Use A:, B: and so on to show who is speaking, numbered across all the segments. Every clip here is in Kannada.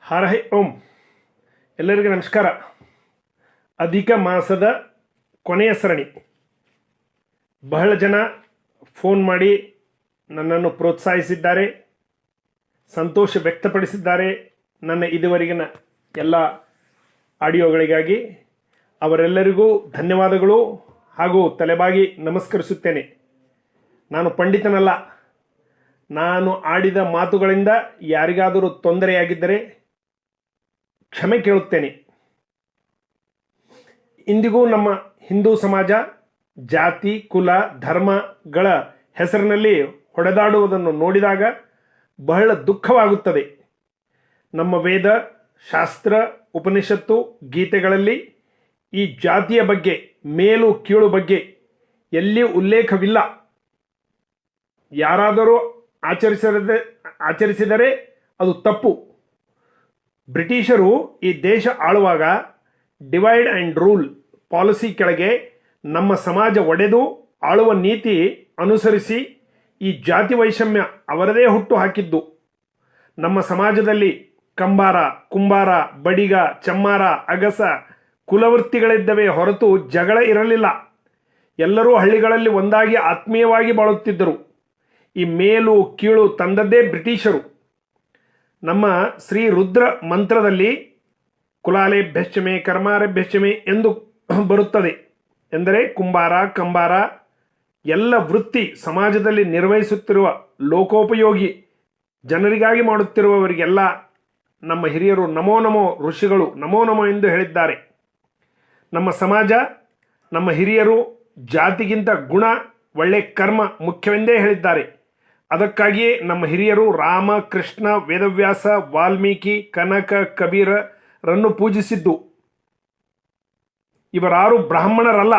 A: ಹರಹೈ ಓಂ. ಎಲ್ಲರಿಗೂ ನಮಸ್ಕಾರ. ಅಧಿಕ ಮಾಸದ ಕೊನೆಯ ಸರಣಿ. ಬಹಳ ಜನ ಫೋನ್ ಮಾಡಿ ನನ್ನನ್ನು ಪ್ರೋತ್ಸಾಹಿಸಿದ್ದಾರೆ, ಸಂತೋಷ ವ್ಯಕ್ತಪಡಿಸಿದ್ದಾರೆ ನನ್ನ ಇದುವರೆಗಿನ ಎಲ್ಲ ಆಡಿಯೋಗಳಿಗಾಗಿ. ಅವರೆಲ್ಲರಿಗೂ ಧನ್ಯವಾದಗಳು ಹಾಗೂ ತಲೆಬಾಗಿ ನಮಸ್ಕರಿಸುತ್ತೇನೆ. ನಾನು ಪಂಡಿತನಲ್ಲ. ನಾನು ಆಡಿದ ಮಾತುಗಳಿಂದ ಯಾರಿಗಾದರೂ ತೊಂದರೆಯಾಗಿದ್ದರೆ ಕ್ಷಮೆ ಕೇಳುತ್ತೇನೆ. ಇಂದಿಗೂ ನಮ್ಮ ಹಿಂದೂ ಸಮಾಜ ಜಾತಿ, ಕುಲ, ಧರ್ಮಗಳ ಹೆಸರಿನಲ್ಲಿ ಹೊಡೆದಾಡುವುದನ್ನು ನೋಡಿದಾಗ ಬಹಳ ದುಃಖವಾಗುತ್ತದೆ. ನಮ್ಮ ವೇದ, ಶಾಸ್ತ್ರ, ಉಪನಿಷತ್ತು, ಗೀತೆಗಳಲ್ಲಿ ಈ ಜಾತಿಯ ಬಗ್ಗೆ, ಮೇಲು ಕೀಳು ಬಗ್ಗೆ ಎಲ್ಲಿ ಉಲ್ಲೇಖವಿಲ್ಲ. ಯಾರಾದರೂ ಆಚರಿಸದೆ, ಆಚರಿಸಿದರೆ ಅದು ತಪ್ಪು. ಬ್ರಿಟಿಷರು ಈ ದೇಶ ಆಳುವಾಗ ಡಿವೈಡ್ ಆ್ಯಂಡ್ ರೂಲ್ ಪಾಲಿಸಿ ಕೆಳಗೆ ನಮ್ಮ ಸಮಾಜ ಒಡೆದು ಆಳುವ ನೀತಿ ಅನುಸರಿಸಿ ಈ ಜಾತಿ ವೈಷಮ್ಯ ಅವರದೇ ಹುಟ್ಟು ಹಾಕಿದ್ದು. ನಮ್ಮ ಸಮಾಜದಲ್ಲಿ ಕಂಬಾರ, ಕುಂಬಾರ, ಬಡಿಗ, ಚಮ್ಮಾರ, ಅಗಸ, ಕುಲವೃತ್ತಿಗಳಿದ್ದವೇ ಹೊರತು ಜಗಳ ಇರಲಿಲ್ಲ. ಎಲ್ಲರೂ ಹಳ್ಳಿಗಳಲ್ಲಿ ಒಂದಾಗಿ ಆತ್ಮೀಯವಾಗಿ ಬಾಳುತ್ತಿದ್ದರು. ಈ ಮೇಲು, ಕೀಳು ತಂದದ್ದೇ ಬ್ರಿಟಿಷರು. ನಮ್ಮ ಶ್ರೀ ರುದ್ರ ಮಂತ್ರದಲ್ಲಿ ಕುಲಾಲೆ ಬೆಚ್ಚಮೆ ಕರ್ಮಾರೆ ಎಂದು ಬರುತ್ತದೆ. ಎಂದರೆ ಕುಂಬಾರ, ಕಂಬಾರ ಎಲ್ಲ ವೃತ್ತಿ ಸಮಾಜದಲ್ಲಿ ನಿರ್ವಹಿಸುತ್ತಿರುವ ಲೋಕೋಪಯೋಗಿ ಜನರಿಗಾಗಿ ಮಾಡುತ್ತಿರುವವರಿಗೆಲ್ಲ ನಮ್ಮ ಹಿರಿಯರು ನಮೋ ನಮೋ ಋಷಿಗಳು ನಮೋ ನಮೋ ಎಂದು ಹೇಳಿದ್ದಾರೆ. ನಮ್ಮ ಸಮಾಜ, ನಮ್ಮ ಹಿರಿಯರು ಜಾತಿಗಿಂತ ಗುಣ, ಒಳ್ಳೆ ಕರ್ಮ ಮುಖ್ಯವೆಂದೇ ಹೇಳಿದ್ದಾರೆ. ಅದಕ್ಕಾಗಿಯೇ ನಮ್ಮ ಹಿರಿಯರು ರಾಮ, ಕೃಷ್ಣ, ವೇದವ್ಯಾಸ, ವಾಲ್ಮೀಕಿ, ಕನಕ ಕಬೀರರನ್ನು ಪೂಜಿಸಿದ್ದು. ಇವರಾರು ಬ್ರಾಹ್ಮಣರಲ್ಲ.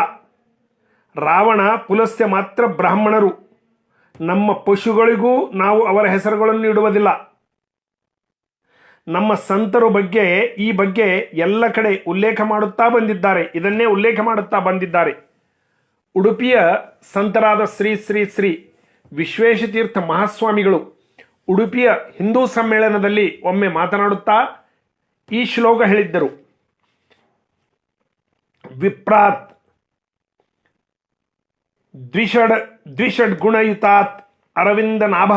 A: ರಾವಣ ಪುಲಸ್ಯ ಮಾತ್ರ ಬ್ರಾಹ್ಮಣರು. ನಮ್ಮ ಪಶುಗಳಿಗೂ ನಾವು ಅವರ ಹೆಸರುಗಳನ್ನು ಇಡುವುದಿಲ್ಲ ನಮ್ಮ ಸಂತರು ಬಗ್ಗೆ, ಈ ಬಗ್ಗೆ ಎಲ್ಲ ಕಡೆ ಉಲ್ಲೇಖ ಮಾಡುತ್ತಾ ಬಂದಿದ್ದಾರೆ. ಇದನ್ನೇ ಉಲ್ಲೇಖ ಮಾಡುತ್ತಾ ಬಂದಿದ್ದಾರೆ. ಉಡುಪಿಯ ಸಂತರಾದ ಶ್ರೀ ಶ್ರೀ ಶ್ರೀ ವಿಶ್ವೇಶತೀರ್ಥ ಮಹಾಸ್ವಾಮಿಗಳು ಉಡುಪಿಯ ಹಿಂದೂ ಸಮ್ಮೇಳನದಲ್ಲಿ ಒಮ್ಮೆ ಮಾತನಾಡುತ್ತಾ ಈ ಶ್ಲೋಕ ಹೇಳಿದ್ದರು. ವಿಪ್ರಾತ್ ದ್ವಿಷಡ್ ದ್ವಿಷಡ್ ಗುಣಯುತಾತ್ ಅರವಿಂದ ನಾಭ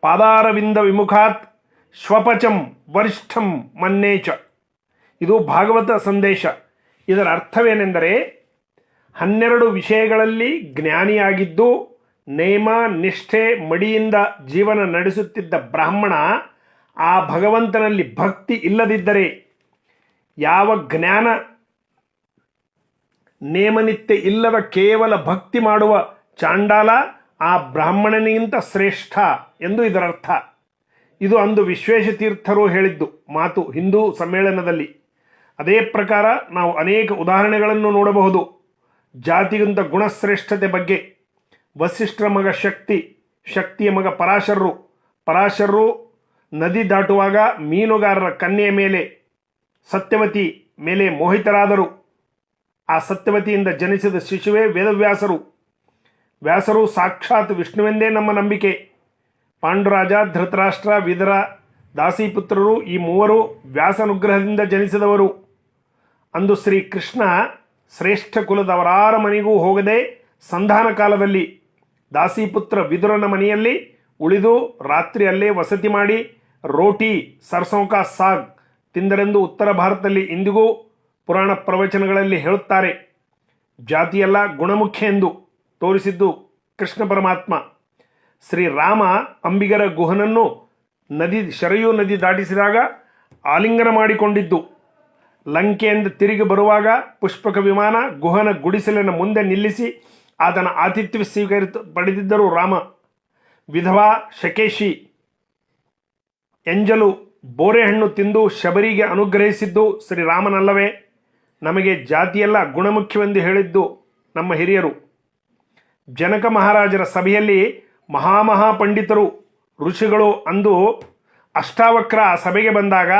A: ಪಾದಾರವಿಂದ ವಿಮುಖಾತ್ ಸ್ವಪಚಂ ವರಿಷ್ಠಂ ಮನ್ನೇಚ ಇದು ಭಾಗವತ ಸಂದೇಶ. ಇದರ ಅರ್ಥವೇನೆಂದರೆ ಹನ್ನೆರಡು ವಿಷಯಗಳಲ್ಲಿ ಜ್ಞಾನಿಯಾಗಿದ್ದು ನೇಮ ನಿಷ್ಠೆ ಮಡಿಯಿಂದ ಜೀವನ ನಡೆಸುತ್ತಿದ್ದ ಬ್ರಾಹ್ಮಣ ಆ ಭಗವಂತನಲ್ಲಿ ಭಕ್ತಿ ಇಲ್ಲದಿದ್ದರೆ ಯಾವ ಜ್ಞಾನ, ನೇಮನಿತ್ಯ ಇಲ್ಲದ ಕೇವಲ ಭಕ್ತಿ ಮಾಡುವ ಚಾಂಡಾಲ ಆ ಬ್ರಾಹ್ಮಣನಿಗಿಂತ ಶ್ರೇಷ್ಠ ಎಂದು ಇದರರ್ಥ. ಇದು ಅಂದು ವಿಶ್ವೇಶತೀರ್ಥರು ಹೇಳಿದ್ದು ಮಾತು ಹಿಂದೂ ಸಮ್ಮೇಳನದಲ್ಲಿ. ಅದೇ ಪ್ರಕಾರ ನಾವು ಅನೇಕ ಉದಾಹರಣೆಗಳನ್ನು ನೋಡಬಹುದು. ಜಾತಿಗಿಂತ ಗುಣಶ್ರೇಷ್ಠತೆ ಬಗ್ಗೆ ವಸಿಷ್ಠರ ಮಗ ಶಕ್ತಿ, ಶಕ್ತಿಯ ಮಗ ಪರಾಶರರು ಪರಾಶರರು ನದಿ ದಾಟುವಾಗ ಮೀನುಗಾರರ ಕನ್ಯೆಯ ಮೇಲೆ, ಸತ್ಯವತಿ ಮೇಲೆ ಮೋಹಿತರಾದರು. ಆ ಸತ್ಯವತಿಯಿಂದ ಜನಿಸಿದ ಶಿಶುವೇ ವೇದವ್ಯಾಸರು. ವ್ಯಾಸರು ಸಾಕ್ಷಾತ್ ವಿಷ್ಣುವೆಂದೇ ನಮ್ಮ ನಂಬಿಕೆ. ಪಾಂಡುರಾಜ, ಧೃತರಾಷ್ಟ್ರ, ವಿದರ, ದಾಸಿಪುತ್ರರು ಈ ಮೂವರು ವ್ಯಾಸನುಗ್ರಹದಿಂದ ಜನಿಸಿದವರು. ಅಂದು ಶ್ರೀ ಕೃಷ್ಣ ಶ್ರೇಷ್ಠ ಕುಲದವರಾರ ಮನೆಗೂ ಹೋಗದೆ ಸಂಧಾನ ಕಾಲದಲ್ಲಿ ದಾಸಿಪುತ್ರ ವಿದುರನ ಮನೆಯಲ್ಲಿ ಉಳಿದು ರಾತ್ರಿ ಅಲ್ಲೇ ವಸತಿ ಮಾಡಿ ರೋಟಿ, ಸರ್ಸೋಂಕಾ, ಸಾಗ್ ತಿಂದರೆಂದು ಉತ್ತರ ಭಾರತದಲ್ಲಿ ಇಂದಿಗೂ ಪುರಾಣ ಪ್ರವಚನಗಳಲ್ಲಿ ಹೇಳುತ್ತಾರೆ. ಜಾತಿಯೆಲ್ಲ ಗುಣಮುಖ್ಯ ಎಂದು ತೋರಿಸಿದ್ದು ಕೃಷ್ಣ ಪರಮಾತ್ಮ. ಶ್ರೀರಾಮ ಅಂಬಿಗರ ಗುಹನನ್ನು ನದಿ, ಶರಯು ನದಿ ದಾಟಿಸಿದಾಗ ಆಲಿಂಗನ ಮಾಡಿಕೊಂಡಿದ್ದು. ಲಂಕೆಯಿಂದ ತಿರುಗಿ ಬರುವಾಗ ಪುಷ್ಪಕ ವಿಮಾನ ಗುಹನ ಗುಡಿಸಲಿನ ಮುಂದೆ ನಿಲ್ಲಿಸಿ ಆತನ ಆತಿಥ್ಯ ಸ್ವೀಕರಿತ ಪಡೆದಿದ್ದರು ರಾಮ, ವಿಧವಾ ಶಕೇಶಿ, ಎಂಜಲು ಬೋರೆಹಣ್ಣು ತಿಂದು ಶಬರಿಗೆ ಅನುಗ್ರಹಿಸಿದ್ದು ಶ್ರೀರಾಮನಲ್ಲವೇ. ನಮಗೆ ಜಾತಿಯೆಲ್ಲ ಗುಣಮುಖ್ಯವೆಂದು ಹೇಳಿದ್ದು ನಮ್ಮ ಹಿರಿಯರು. ಜನಕ ಮಹಾರಾಜರ ಸಭೆಯಲ್ಲಿ ಮಹಾಮಹಾಪಂಡಿತರು, ಋಷಿಗಳು ಅಂದು ಅಷ್ಟಾವಕ್ರ ಸಭೆಗೆ ಬಂದಾಗ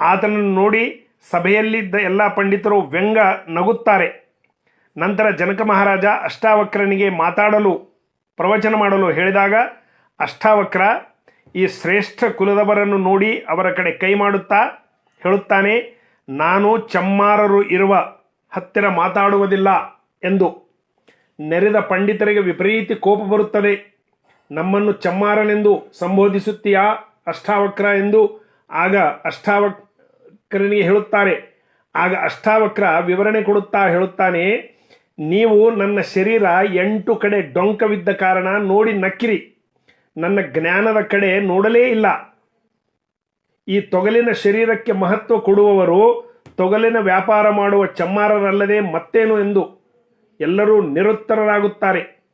A: ಆತನನ್ನು ನೋಡಿ ಸಭೆಯಲ್ಲಿದ್ದ ಎಲ್ಲ ಪಂಡಿತರು ವ್ಯಂಗ ನಗುತ್ತಾರೆ. ನಂತರ ಜನಕ ಮಹಾರಾಜ ಅಷ್ಟಾವಕ್ರನಿಗೆ ಮಾತಾಡಲು, ಪ್ರವಚನ ಮಾಡಲು ಹೇಳಿದಾಗ, ಅಷ್ಟಾವಕ್ರ, ಈ ಶ್ರೇಷ್ಠ ಕುಲದವರನ್ನು ನೋಡಿ ಅವರ ಕಡೆ ಕೈ ಮಾಡುತ್ತಾ ಹೇಳುತ್ತಾನೆ, ನಾನು ಚಮ್ಮಾರರು ಇರುವ ಹತ್ತಿರ ಮಾತಾಡುವುದಿಲ್ಲ ಎಂದು. ನೆರೆದ ಪಂಡಿತರಿಗೆ ವಿಪರೀತ ಕೋಪ ಬರುತ್ತದೆ. ನಮ್ಮನ್ನು ಚಮ್ಮಾರನೆಂದು ಸಂಬೋಧಿಸುತ್ತೀಯಾ ಅಷ್ಟಾವಕ್ರ ಎಂದು ಆಗ ಅಷ್ಟಾವಕ್ರನಿಗೆ ಹೇಳುತ್ತಾರೆ. ಆಗ ಅಷ್ಟಾವಕ್ರ ವಿವರಣೆ ಕೊಡುತ್ತಾ ಹೇಳುತ್ತಾನೆ ನೀವು ನನ್ನ ಶರೀರ ಎಂಟು ಕಡೆ ಡೊಂಕವಿದ್ದ ಕಾರಣ ನೋಡಿ ನಕ್ಕಿರಿ. ನನ್ನ ಜ್ಞಾನದ ಕಡೆ ನೋಡಲೇ ಇಲ್ಲ. ಈ ತೊಗಲಿನ ಶರೀರಕ್ಕೆ ಮಹತ್ವ ಕೊಡುವವರು ತೊಗಲಿನ ವ್ಯಾಪಾರ ಮಾಡುವ ಚಮ್ಮಾರರಲ್ಲದೆ ಮತ್ತೇನು ಎಂದು ಎಲ್ಲರೂ ನಿರುತ್ತರರಾಗುತ್ತಾರೆ.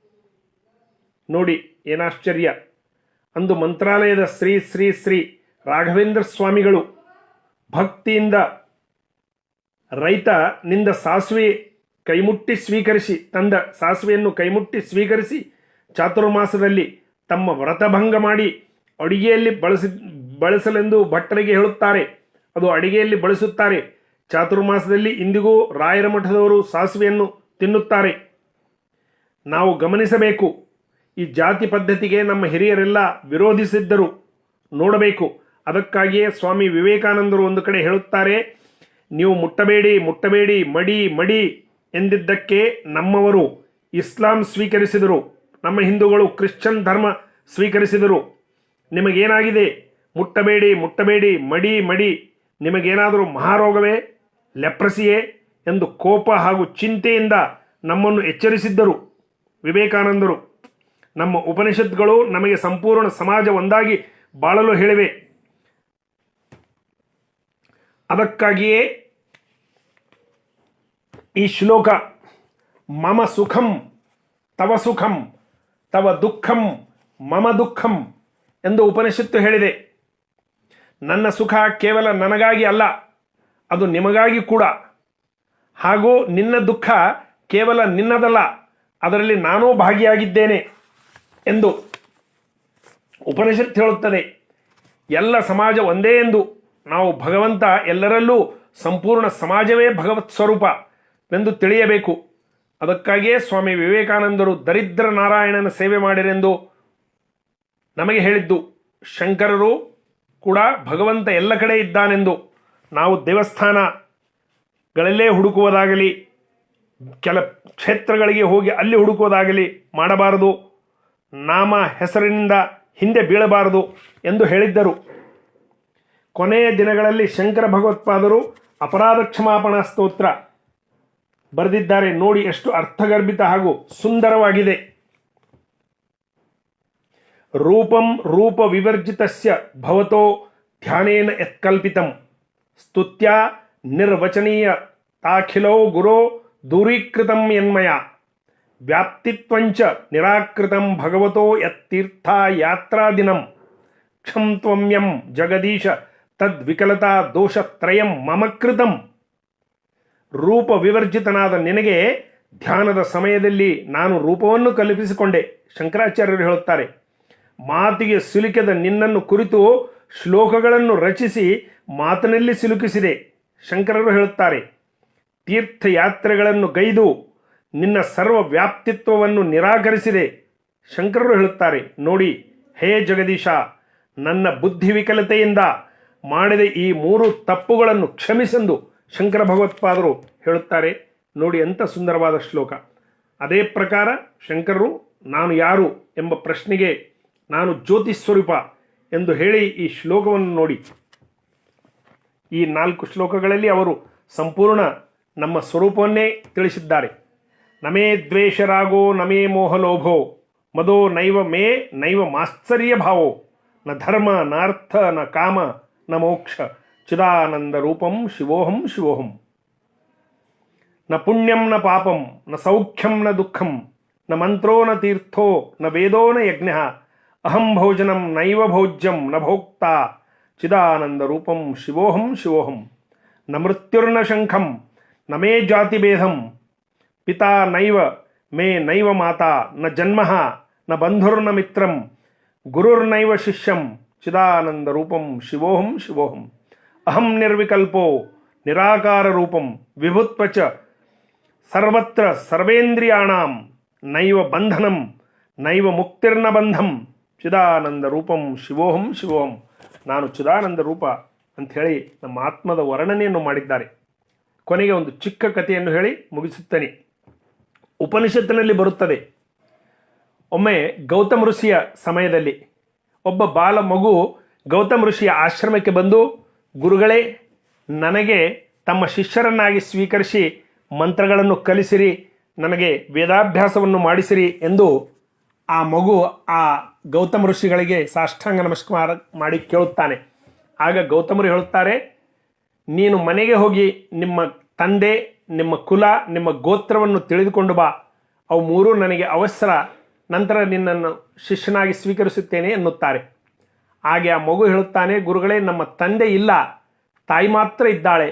A: ನೋಡಿ, ಏನಾಶ್ಚರ್ಯ. ಅಂದು ಮಂತ್ರಾಲಯದ ಶ್ರೀ ಶ್ರೀ ಶ್ರೀ ರಾಘವೇಂದ್ರ ಸ್ವಾಮಿಗಳು ಭಕ್ತಿಯಿಂದ ರೈತ ನಿಂದ ಸಾಸಿವೆ ಕೈಮುಟ್ಟಿ ಸ್ವೀಕರಿಸಿ, ತಂದ ಸಾಸಿವೆಯನ್ನು ಕೈಮುಟ್ಟಿ ಸ್ವೀಕರಿಸಿ, ಚಾತುರ್ಮಾಸದಲ್ಲಿ ತಮ್ಮ ವ್ರತಭಂಗ ಮಾಡಿ ಅಡಿಗೆಯಲ್ಲಿ ಬಳಸಿ, ಬಳಸಲೆಂದು ಭಟ್ಟರಿಗೆ ಹೇಳುತ್ತಾರೆ. ಅದು ಅಡಿಗೆಯಲ್ಲಿ ಬಳಸುತ್ತಾರೆ. ಚಾತುರ್ಮಾಸದಲ್ಲಿ ಇಂದಿಗೂ ರಾಯರ ಮಠದವರು ಸಾಸಿವೆಯನ್ನು ತಿನ್ನುತ್ತಾರೆ. ನಾವು ಗಮನಿಸಬೇಕು. ಈ ಜಾತಿ ಪದ್ಧತಿಗೆ ನಮ್ಮ ಹಿರಿಯರೆಲ್ಲ ವಿರೋಧಿಸಿದ್ದರು. ನೋಡಬೇಕು. ಅದಕ್ಕಾಗಿಯೇ ಸ್ವಾಮಿ ವಿವೇಕಾನಂದರು ಒಂದು ಕಡೆ ಹೇಳುತ್ತಾರೆ, ನೀವು ಮುಟ್ಟಬೇಡಿ ಮುಟ್ಟಬೇಡಿ, ಮಡಿ ಮಡಿ. ಎಂದಿದ್ದಕ್ಕೆ ನಮ್ಮವರು ಇಸ್ಲಾಂ ಸ್ವೀಕರಿಸಿದರು, ನಮ್ಮ ಹಿಂದೂಗಳು ಕ್ರಿಶ್ಚಿಯನ್ ಧರ್ಮ ಸ್ವೀಕರಿಸಿದರು. ನಿಮಗೇನಾಗಿದೆ? ಮುಟ್ಟಬೇಡಿ ಮುಟ್ಟಬೇಡಿ, ಮಡಿ ಮಡಿ. ನಿಮಗೇನಾದರೂ ಮಹಾರೋಗವೇ, ಲೆಪ್ರಸಿಯೇ ಎಂದು ಕೋಪ ಹಾಗೂ ಚಿಂತೆಯಿಂದ ನಮ್ಮನ್ನು ಎಚ್ಚರಿಸಿದ್ದರು ವಿವೇಕಾನಂದರು. ನಮ್ಮ ಉಪನಿಷತ್ಗಳು ನಮಗೆ ಸಂಪೂರ್ಣ ಸಮಾಜ ಒಂದಾಗಿ ಬಾಳಲು ಹೇಳಿವೆ. ಅದಕ್ಕಾಗಿಯೇ ಈ ಶ್ಲೋಕ, ಮಮ ಸುಖಂ, ತವ ಸುಖಂ, ತವ ದುಃಖಂ, ಮಮ ದುಃಖಂ ಎಂದು ಉಪನಿಷತ್ತು ಹೇಳಿದೆ. ನನ್ನ ಸುಖ ಕೇವಲ ನನಗಾಗಿ ಅಲ್ಲ, ಅದು ನಿಮಗಾಗಿ ಕೂಡ. ಹಾಗೂ ನಿನ್ನ ದುಃಖ ಕೇವಲ ನಿನ್ನದಲ್ಲ, ಅದರಲ್ಲಿ ನಾನೂ ಭಾಗಿಯಾಗಿದ್ದೇನೆ ಎಂದು ಉಪನಿಷತ್ತು ಹೇಳುತ್ತದೆ. ಎಲ್ಲ ಸಮಾಜ ಒಂದೇ ಎಂದು ನಾವು ಭಗವಂತ ಎಲ್ಲರಲ್ಲೂ ಸಂಪೂರ್ಣ ಸಮಾಜವೇ ಭಗವತ್ ಸ್ವರೂಪ. ಎಂದು ತಿಳಿಯಬೇಕು. ಅದಕ್ಕಾಗಿಯೇ ಸ್ವಾಮಿ ವಿವೇಕಾನಂದರು ದರಿದ್ರ ನಾರಾಯಣನ ಸೇವೆ ಮಾಡಿರೆಂದು ನಮಗೆ ಹೇಳಿದ್ದು. ಶಂಕರರು ಕೂಡ ಭಗವಂತ ಎಲ್ಲ ಕಡೆ ಇದ್ದಾನೆಂದು ನಾವು ದೇವಸ್ಥಾನಗಳಲ್ಲೇ ಹುಡುಕುವುದಾಗಲಿ, ಕೆಲ ಕ್ಷೇತ್ರಗಳಿಗೆ ಹೋಗಿ ಅಲ್ಲಿ ಹುಡುಕುವುದಾಗಲಿ ಮಾಡಬಾರದು. ನಾಮ ಹೆಸರಿನಿಂದ ಹಿಂದೆ ಬೀಳಬಾರದು ಎಂದು ಹೇಳಿದ್ದರು. ಕೊನೆಯ ದಿನಗಳಲ್ಲಿ ಶಂಕರ ಭಗವತ್ಪಾದರು ಅಪರಾಧ ಕ್ಷಮಾಪಣಾ ಸ್ತೋತ್ರ ಬರೆದಿದ್ದಾರೆ ನೋಡಿ ಎಷ್ಟು ಅರ್ಥಗರ್ಭಿತ ಹಾಗೂ ಸುಂದರವಾಗಿದೆ. ರೂಪಂ ರೂಪ ವಿವರ್ಜಿತಸ್ಯ ಭವತೋ ಧ್ಯಾನೇನ ಯತ್ಕಲ್ಪಿತಂ. ಸ್ತುತ್ಯ ನಿರ್ವಚನೀಯ ತಾಖಿಲೋ ಗುರೋ ದೂರೀಕೃತಂ ಯನ್ಮಯ. ವ್ಯಾಪ್ತಿತ್ವಂಚ ನಿರಾಕೃತಂ ಭಗವತೋ ಯತ್ತೀರ್ಥ ಯಾತ್ರಾದಿನಂ. ಕ್ಷಂ ತ್ವಮ್ಯಂ ಜಗದೀಶ ತದ್ವಿಕಲತಾ ದೋಷತ್ರಯಂ ಮಮ ಕೃತಂ. ರೂಪ ವಿವರ್ಜಿತನಾದ ನಿನಗೆ ಧ್ಯಾನದ ಸಮಯದಲ್ಲಿ ನಾನು ರೂಪವನ್ನು ಕಲ್ಪಿಸಿಕೊಂಡೆ. ಶಂಕರಾಚಾರ್ಯರು ಹೇಳುತ್ತಾರೆ, ಮಾತಿಗೆ ಸಿಲುಕಿದ ನಿನ್ನನ್ನು ಕುರಿತು ಶ್ಲೋಕಗಳನ್ನು ರಚಿಸಿ ಮಾತಿನಲ್ಲಿ ಸಿಲುಕಿಸಿದೆ. ಶಂಕರರು ಹೇಳುತ್ತಾರೆ, ತೀರ್ಥಯಾತ್ರೆಗಳನ್ನು ಗೈದು ನಿನ್ನ ಸರ್ವ ವ್ಯಾಪ್ತಿತ್ವವನ್ನು ನಿರಾಕರಿಸಿದೆ. ಶಂಕರರು ಹೇಳುತ್ತಾರೆ, ನೋಡಿ, ಹೇ ಜಗದೀಶ, ನನ್ನ ಬುದ್ಧಿ ವಿಕಲತೆಯಿಂದ ಮಾಡಿದ ಈ ಮೂರು ತಪ್ಪುಗಳನ್ನು ಕ್ಷಮಿಸೆಂದು ಶಂಕರ ಭಗವತ್ಪಾದರು ಹೇಳುತ್ತಾರೆ, ನೋಡಿ ಎಂಥ ಸುಂದರವಾದ ಶ್ಲೋಕ. ಅದೇ ಪ್ರಕಾರ ಶಂಕರರು, ನಾನು ಯಾರು ಎಂಬ ಪ್ರಶ್ನೆಗೆ ನಾನು ಜ್ಯೋತಿ ಸ್ವರೂಪ ಎಂದು ಹೇಳಿ ಈ ಶ್ಲೋಕವನ್ನು ನೋಡಿ. ಈ ನಾಲ್ಕು ಶ್ಲೋಕಗಳಲ್ಲಿ ಅವರು ಸಂಪೂರ್ಣ ನಮ್ಮ ಸ್ವರೂಪವನ್ನೇ ತಿಳಿಸಿದ್ದಾರೆ. ನಮೇ ದ್ವೇಷರಾಗೋ, ನಮೇ ಮೋಹಲೋಭೋ, ಮದೋ ನೈವ ಮೇ ನೈವ ಮಾಶ್ಚರ್ಯ ಭಾವೋ, ನ ಧರ್ಮ ನಾರ್ಥ ನ ಕಾಮ ನ ಮೋಕ್ಷ. ಚಿದಾನಂದ ರೂಪಂ ಶಿವೋಹಂ ಶಿವೋಹಂ ನ ಪುಣ್ಯಂ ನ ಪಾಪಂ ನ ಸೌಖ್ಯಂ ನ ದುಃಖಂ ನ ಮಂತ್ರೋ ನ ತೀರ್ಥೋ ನ ವೇದೋ ನ ಯಜ್ಞ ಅಹಂ ಭೋಜನಂ ನೈವ ಭೋಜ್ಯಂ ನ ಭೋಕ್ತ ಚಿದಾನಂದ ರೂಪಂ ಶಿವೋಹಂ ಶಿವೋಹಂ ನ ಮೃತ್ಯುರ್ನ ಶಂಖಂ ನ ಮೇ ಜಾತಿಭೇದಂ ಪಿತಾ ನೈವ ಮೇ ನೈವ ಮಾತಾ ನ ಜನ್ಮ ನ ಬಂಧುರ್ನ ಮಿತ್ರಂ ಗುರುರ್ನೈವ ಶಿಷ್ಯಂ ಚಿದಾನಂದ ರೂಪಂ ಶಿವೋಹಂ ಶಿವೋಹಂ ಅಹಂ ನಿರ್ವಿಕಲ್ಪೋ ನಿರಾಕಾರ ರೂಪಂ ವಿಭುತ್ಪಚ ಸರ್ವತ್ರ ಸರ್ವೇಂದ್ರಿಯಾಣಾಂ ನೈವ ಬಂಧನಂ ನೈವ ಮುಕ್ತಿರ್ನ ಬಂಧಂ ಚಿದಾನಂದ ರೂಪಂ ಶಿವೋಹಂ ಶಿವೋಹಂ ನಾನು ಚಿದಾನಂದ ರೂಪ ಅಂಥೇಳಿ ನಮ್ಮ ಆತ್ಮದ ವರ್ಣನೆಯನ್ನು ಮಾಡಿದ್ದಾರೆ. ಕೊನೆಗೆ ಒಂದು ಚಿಕ್ಕ ಕಥೆಯನ್ನು ಹೇಳಿ ಮುಗಿಸುತ್ತೇನೆ. ಉಪನಿಷತ್ತಿನಲ್ಲಿ ಬರುತ್ತದೆ. ಒಮ್ಮೆ ಗೌತಮ ಋಷಿಯ ಸಮಯದಲ್ಲಿ ಒಬ್ಬ ಬಾಲ ಮಗು ಗೌತಮ ಋಷಿಯ ಆಶ್ರಮಕ್ಕೆ ಬಂದು ಗುರುಗಳೇ, ನನಗೆ ತಮ್ಮ ಶಿಷ್ಯರನ್ನಾಗಿ ಸ್ವೀಕರಿಸಿ ಮಂತ್ರಗಳನ್ನು ಕಲಿಸಿರಿ, ನನಗೆ ವೇದಾಭ್ಯಾಸವನ್ನು ಮಾಡಿಸಿರಿ ಎಂದು ಆ ಮಗು ಆ ಗೌತಮ ಋಷಿಗಳಿಗೆ ಸಾಷ್ಟಾಂಗ ನಮಸ್ಕಾರ ಮಾಡಿ ಕೇಳುತ್ತಾನೆ. ಆಗ ಗೌತಮರು ಹೇಳುತ್ತಾರೆ, ನೀನು ಮನೆಗೆ ಹೋಗಿ ನಿಮ್ಮ ತಂದೆ, ನಿಮ್ಮ ಕುಲ, ನಿಮ್ಮ ಗೋತ್ರವನ್ನು ತಿಳಿದುಕೊಂಡು ಬಾ. ಅವು ಮೂರೂ ನನಗೆ ಅವಸರ. ನಂತರ ನಿನ್ನನ್ನು ಶಿಷ್ಯನಾಗಿ ಸ್ವೀಕರಿಸುತ್ತೇನೆ ಎನ್ನುತ್ತಾರೆ. ಹಾಗೆ ಆ ಮಗು ಹೇಳುತ್ತಾನೆ, ಗುರುಗಳೇ, ನಮ್ಮ ತಂದೆ ಇಲ್ಲ. ತಾಯಿ ಮಾತ್ರ ಇದ್ದಾಳೆ.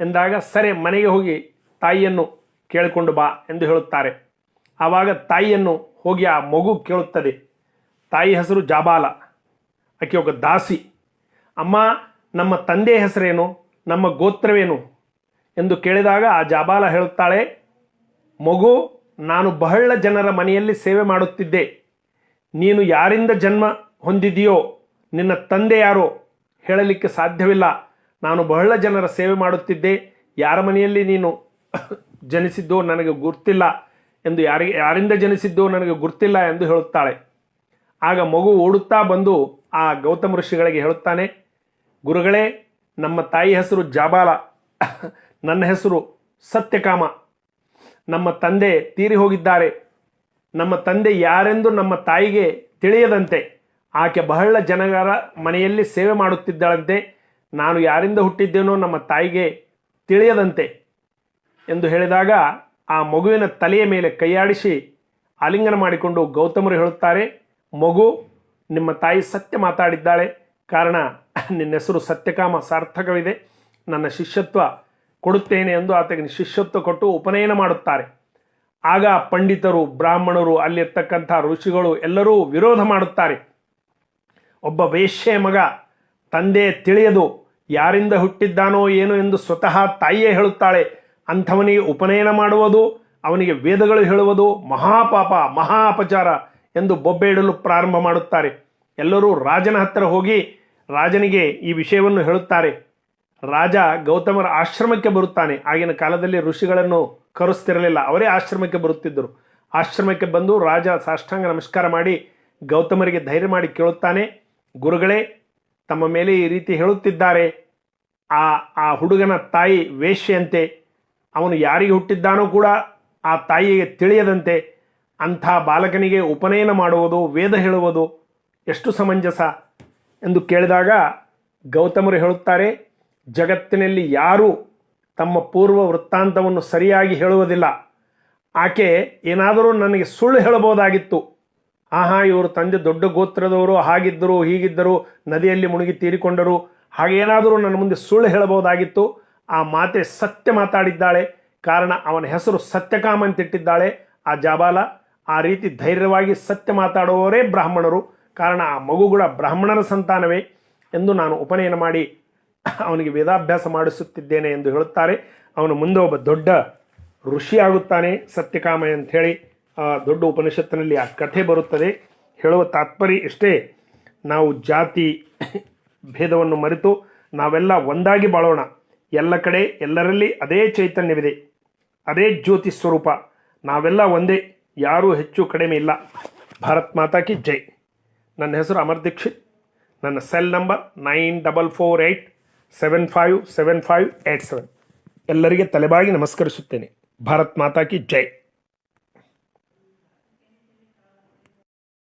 A: ಎಂದಾಗ, ಸರಿ, ಮನೆಗೆ ಹೋಗಿ ತಾಯಿಯನ್ನು ಕೇಳಿಕೊಂಡು ಬಾ ಎಂದು ಹೇಳುತ್ತಾರೆ. ಆವಾಗ ತಾಯಿಯನ್ನು ಹೋಗಿ ಆ ಮಗು ಕೇಳುತ್ತದೆ. ತಾಯಿ ಹೆಸರು ಜಾಬಾಲ, ಆಕೆ ಒಬ್ಬ ದಾಸಿ. ಅಮ್ಮ, ನಮ್ಮ ತಂದೆ ಹೆಸರೇನು? ನಮ್ಮ ಗೋತ್ರವೇನು? ಎಂದು ಕೇಳಿದಾಗ ಆ ಜಾಬಾಲ ಹೇಳುತ್ತಾಳೆ, ಮಗು, ನಾನು ಬಹಳ ಜನರ ಮನೆಯಲ್ಲಿ ಸೇವೆ ಮಾಡುತ್ತಿದ್ದೆ. ನೀನು ಯಾರಿಂದ ಜನ್ಮ ಹೊಂದಿದೆಯೋ ನಿನ್ನ ತಂದೆ ಯಾರೋ ಹೇಳಲಿಕ್ಕೆ ಸಾಧ್ಯವಿಲ್ಲ. ನಾನು ಬಹಳ ಜನರ ಸೇವೆ ಮಾಡುತ್ತಿದ್ದೆ. ಯಾರ ಮನೆಯಲ್ಲಿ ನೀನು ಜನಿಸಿದ್ದೋ ನನಗೆ ಗುರ್ತಿಲ್ಲ ಎಂದು ಯಾರಿಗೆ ಯಾರಿಂದ ಜನಿಸಿದ್ದೋ ನನಗೆ ಗುರ್ತಿಲ್ಲ ಎಂದು ಹೇಳುತ್ತಾಳೆ. ಆಗ ಮಗು ಓಡುತ್ತಾ ಬಂದು ಆ ಗೌತಮ ಋಷಿಗಳಿಗೆ ಹೇಳುತ್ತಾನೆ, ಗುರುಗಳೇ, ನಮ್ಮ ತಾಯಿ ಹೆಸರು ಜಾಬಾಲ, ನನ್ನ ಹೆಸರು ಸತ್ಯಕಾಮ. ನಮ್ಮ ತಂದೆ ತೀರಿ ಹೋಗಿದ್ದಾರೆ. ನಮ್ಮ ತಂದೆ ಯಾರೆಂದು ನಮ್ಮ ತಾಯಿಗೆ ತಿಳಿಯದಂತೆ. ಆಕೆ ಬಹಳ ಜನಗರ ಮನೆಯಲ್ಲಿ ಸೇವೆ ಮಾಡುತ್ತಿದ್ದಳಂತೆ. ನಾನು ಯಾರಿಂದ ಹುಟ್ಟಿದ್ದೇನೋ ನಮ್ಮ ತಾಯಿಗೆ ತಿಳಿಯದಂತೆ ಎಂದು ಹೇಳಿದಾಗ ಆ ಮಗುವಿನ ತಲೆಯ ಮೇಲೆ ಕೈಯಾಡಿಸಿ ಆಲಿಂಗನ ಮಾಡಿಕೊಂಡು ಗೌತಮರು ಹೇಳುತ್ತಾರೆ, ಮಗು, ನಿಮ್ಮ ತಾಯಿ ಸತ್ಯ ಮಾತಾಡಿದ್ದಾಳೆ. ಕಾರಣ, ನಿನ್ನ ಹೆಸರು ಸತ್ಯಕಾಮ ಸಾರ್ಥಕವಿದೆ. ನನ್ನ ಶಿಷ್ಯತ್ವ ಕೊಡುತ್ತೇನೆ ಎಂದು ಆತಗೆ ಶಿಷ್ಯತ್ವ ಕೊಟ್ಟು ಉಪನಯನ ಮಾಡುತ್ತಾರೆ. ಆಗ ಪಂಡಿತರು, ಬ್ರಾಹ್ಮಣರು, ಅಲ್ಲಿರ್ತಕ್ಕಂಥ ಋಷಿಗಳು ಎಲ್ಲರೂ ವಿರೋಧ ಮಾಡುತ್ತಾರೆ. ಒಬ್ಬ ವೇಶ್ಯೆ ಮಗ ತಂದೆ ತಿಳಿಯದು ಯಾರಿಂದ ಹುಟ್ಟಿದ್ದಾನೋ ಏನು ಎಂದು ಸ್ವತಃ ತಾಯಿಯೇ ಹೇಳುತ್ತಾಳೆ. ಅಂಥವನಿಗೆ ಉಪನಯನ ಮಾಡುವುದು, ಅವನಿಗೆ ವೇದಗಳು ಹೇಳುವುದು ಮಹಾಪಾಪ ಮಹಾ ಅಪಚಾರ ಎಂದು ಬೊಬ್ಬೆ ಇಡಲು ಪ್ರಾರಂಭ ಮಾಡುತ್ತಾರೆ. ಎಲ್ಲರೂ ರಾಜನ ಹತ್ತಿರ ಹೋಗಿ ರಾಜನಿಗೆ ಈ ವಿಷಯವನ್ನು ಹೇಳುತ್ತಾರೆ. ರಾಜ ಗೌತಮರ ಆಶ್ರಮಕ್ಕೆ ಬರುತ್ತಾನೆ. ಆಗಿನ ಕಾಲದಲ್ಲಿ ಋಷಿಗಳನ್ನು ಕರೆಸ್ತಿರಲಿಲ್ಲ. ಅವರೇ ಆಶ್ರಮಕ್ಕೆ ಬರುತ್ತಿದ್ದರು. ಆಶ್ರಮಕ್ಕೆ ಬಂದು ರಾಜ ಸಾಷ್ಟಾಂಗ ನಮಸ್ಕಾರ ಮಾಡಿ ಗೌತಮರಿಗೆ ಧೈರ್ಯ ಮಾಡಿ ಕೇಳುತ್ತಾನೆ. ಗುರುಗಳೇ, ತಮ್ಮ ಮೇಲೆ ಈ ರೀತಿ ಹೇಳುತ್ತಿದ್ದಾರೆ, ಆ ಆ ಹುಡುಗನ ತಾಯಿ ವೇಶ್ಯಂತೆ, ಅವನು ಯಾರಿಗೆ ಹುಟ್ಟಿದ್ದಾನೋ ಕೂಡ ಆ ತಾಯಿಗೆ ತಿಳಿಯದಂತೆ, ಅಂಥ ಬಾಲಕನಿಗೆ ಉಪನಯನ ಮಾಡುವುದು, ವೇದ ಹೇಳುವುದು ಎಷ್ಟು ಸಮಂಜಸ ಎಂದು ಕೇಳಿದಾಗ ಗೌತಮರು ಹೇಳುತ್ತಾರೆ, ಜಗತ್ತಿನಲ್ಲಿ ಯಾರೂ ತಮ್ಮ ಪೂರ್ವ ವೃತ್ತಾಂತವನ್ನು ಸರಿಯಾಗಿ ಹೇಳುವುದಿಲ್ಲ. ಆಕೆ ಏನಾದರೂ ನನಗೆ ಸುಳ್ಳು ಹೇಳಬಹುದಾಗಿತ್ತು. ಆಹಾ, ಇವರು ತಂದೆ ದೊಡ್ಡ ಗೋತ್ರದವರು, ಹಾಗಿದ್ದರು, ಹೀಗಿದ್ದರು, ನದಿಯಲ್ಲಿ ಮುಳುಗಿ ತೀರಿಕೊಂಡರು. ಹಾಗೇನಾದರೂ ನನ್ನ ಮುಂದೆ ಸುಳ್ಳು ಹೇಳಬಹುದಾಗಿತ್ತು. ಆ ಮಾತೆ ಸತ್ಯ ಮಾತಾಡಿದ್ದಾಳೆ. ಕಾರಣ, ಅವನ ಹೆಸರು ಸತ್ಯಕಾಮ ಅಂತಿಟ್ಟಿದ್ದಾಳೆ, ಆ ಜಾಬಾಲ. ಆ ರೀತಿ ಧೈರ್ಯವಾಗಿ ಸತ್ಯ ಮಾತಾಡುವವರೇ ಬ್ರಾಹ್ಮಣರು. ಕಾರಣ, ಆ ಮಗು ಕೂಡ ಬ್ರಾಹ್ಮಣರ ಸಂತಾನವೇ ಎಂದು ನಾನು ಉಪನಯನ ಮಾಡಿ ಅವನಿಗೆ ವೇದಾಭ್ಯಾಸ ಮಾಡಿಸುತ್ತಿದ್ದೇನೆ ಎಂದು ಹೇಳುತ್ತಾರೆ. ಅವನು ಮುಂದೆ ಒಬ್ಬ ದೊಡ್ಡ ಋಷಿಯಾಗುತ್ತಾನೆ ಸತ್ಯಕಾಮ ಆ ದೊಡ್ಡ ಉಪನಿಷತ್ತಿನಲ್ಲಿ ಆ ಕಥೆ ಬರುತ್ತದೆ. ಹೇಳುವ ತಾತ್ಪರ್ಯ ಇಷ್ಟೇ. ನಾವು ಜಾತಿ ಭೇದವನ್ನು ಮರೆತು ನಾವೆಲ್ಲ ಒಂದಾಗಿ ಬಾಳೋಣ. ಎಲ್ಲ ಕಡೆ ಎಲ್ಲರಲ್ಲಿ ಅದೇ ಚೈತನ್ಯವಿದೆ. ಅದೇ ಜ್ಯೋತಿ ಸ್ವರೂಪ. ನಾವೆಲ್ಲ ಒಂದೇ. ಯಾರೂ ಹೆಚ್ಚು ಕಡಿಮೆ ಇಲ್ಲ. ಭಾರತ್ ಮಾತಾಕಿ ಜೈ. ನನ್ನ ಹೆಸರು ಅಮರ್ ದೀಕ್ಷಿತ್. ನನ್ನ cell number nine double four eight seven five seven five eight seven. ಎಲ್ಲರಿಗೆ ತಲೆಬಾಗಿ ನಮಸ್ಕರಿಸುತ್ತೇನೆ. ಭಾರತ್ ಮಾತಾಕಿ ಜೈ.